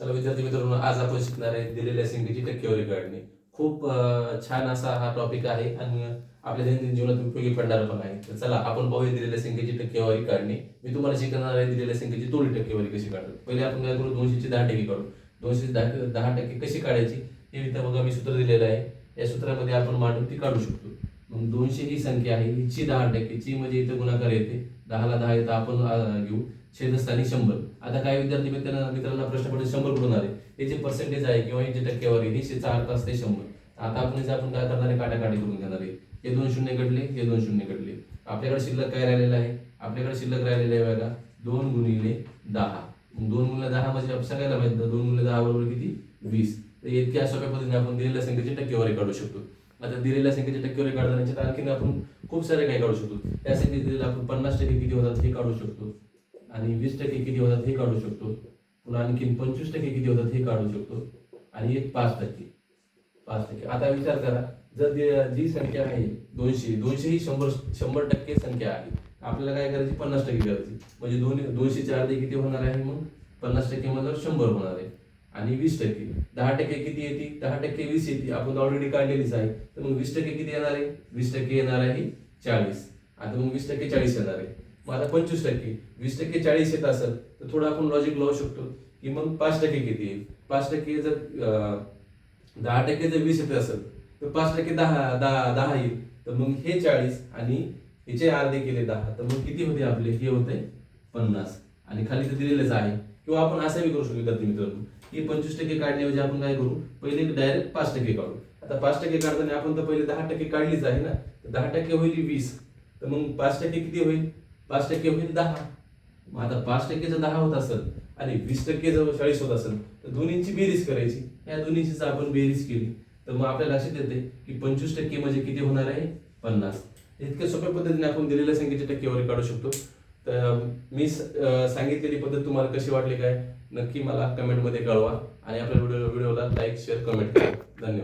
चला विद्यार्थी मित्रांनो आज आपण शिकणार आहे दिलेल्या संख्येची टक्केवारी काढणे. खूप छान असा हा टॉपिक आहे आणि आपल्या दैनंदिन जीवनात उपयोगी पडणार पण आहे. तर चला आपण पाहूया दिलेल्या संख्येची टक्केवारी काढणे. मी तुम्हाला शिकणार आहे दिलेल्या संख्येची तोडी टक्केवारी कशी काढतो. पहिले आपण काय करू दोनशेची दहा टक्के काढू. दोनशे दहा दहा टक्के कशी काढायची हे इथं बघा मी सूत्र दिलेलं आहे. या सूत्रामध्ये आपण मांडून ती काढू शकतो. मग दोनशे ही संख्या आहे. ची दहा टक्के. ची म्हणजे इथं गुणाकार येते. दहाला दहा येतं आपण घेऊ. छेदस्थानी शंभर. आता काही विद्यार्थी मित्रांना मित्रांना प्रश्न पडले शंभर कुठून आले. हे जे पर्सेंटेज आहे किंवा हे जे टक्केवारी हे शेचा अर्थ असते शंभर. आता आपण याचा आपण काय करणार आहे? काटाकाटी करून घेणार आहे. हे दोन शून्य घडले हे दोन शून्य घडले आपल्याकडे शिल्लक काय राहिलेलं आहे? आपल्याकडे शिल्लक राहिलेलं आहे बघा. दोन गुणिले दहा. दोन गुणिले दहा म्हणजे सगळ्याला माहिती दोन गुणिले दहा बरोबर किती? वीस. तर इतक्या सोप्या पद्धतीने आपण दिलेल्या संख्येची टक्केवारी काढू शकतो. आता दिलेल्या संख्येची टक्केवारी काढताना याच्यात आणखीन आपण खूप सारे काही काढू शकतो. त्या संख्येत दिलेलं आपण पन्नास टक्के किती होतात हे काढू शकतो. आणि वीस टक्के किती होतात हे काढू शकतो. पुन्हा आणखीन पंचवीस टक्के किती होतात हे काढू शकतो. आणि एक पाच टक्के. पाच टक्के. आता विचार करा जर जी संख्या आहे दोनशे दोनशे ही शंभर शंभर टक्के संख्या आहे. आपल्याला काय करायची? पन्नास टक्के करायची. म्हणजे दोन चार ते किती होणार आहे मग? पन्नास टक्के म्हणजे शंभर होणार आहे. आणि वीस टक्के. दहा टक्के किती येते? दहा टक्के वीस येते. आपण ऑलरेडी काढलेलीच आहे तर मग वीस टक्के किती येणार आहे? वीस टक्के येणार आहे चाळीस. आता मग वीस टक्के चाळीस येणार आहे. मग आता पंचवीस टक्के. वीस टक्के चाळीस येत असेल तर थोडं आपण लॉजिक लावू शकतो की मग पाच टक्के किती येईल? पाच टक्के जर दहा टक्के जर वीस येत असेल तर पाच टक्के दहा दहा दहा येईल. तर मग हे चाळीस आणि हिचे अर्धे केले दहा. तर मग किती होते आपले? हे होते पन्नास. आणि खाली तर दिलेलेच आहे. किंवा आपण असं बी करू शकतो विद्यार्थी मित्रांनो की पंचवीस टक्के काढण्याऐवजी आपण काय करू? पहिले डायरेक्ट पाच टक्के काढू. आता पाच टक्के काढताना आपण तर पहिले दहा टक्के काढलीच आहे ना? तर दहा टक्के होईल वीस. तर मग पाच टक्के किती होईल? पाच टक्के होईल दहा. मग आता पाच टक्के जर दहा होत असेल आणि वीस टक्के जर चाळीस होत असेल तर दोन्हींची बेरीज करायची. या दोन्हीची जर आपण बेरीज केली. तर मग आपल्या लक्षात येते की पंचवीस टक्के म्हणजे किती होणार आहे? पन्नास. इतक्या सोप्या पद्धतीने आपण दिलेल्या संख्येची टक्केवारी काढू शकतो. तर मी सांगितलेली पद्धत तुम्हाला कशी वाटली काय? नक्की मला कमेंटमध्ये कळवा. आणि आपल्या व्हिडिओ व्हिडिओला लाईक शेअर कमेंट करा. धन्यवाद.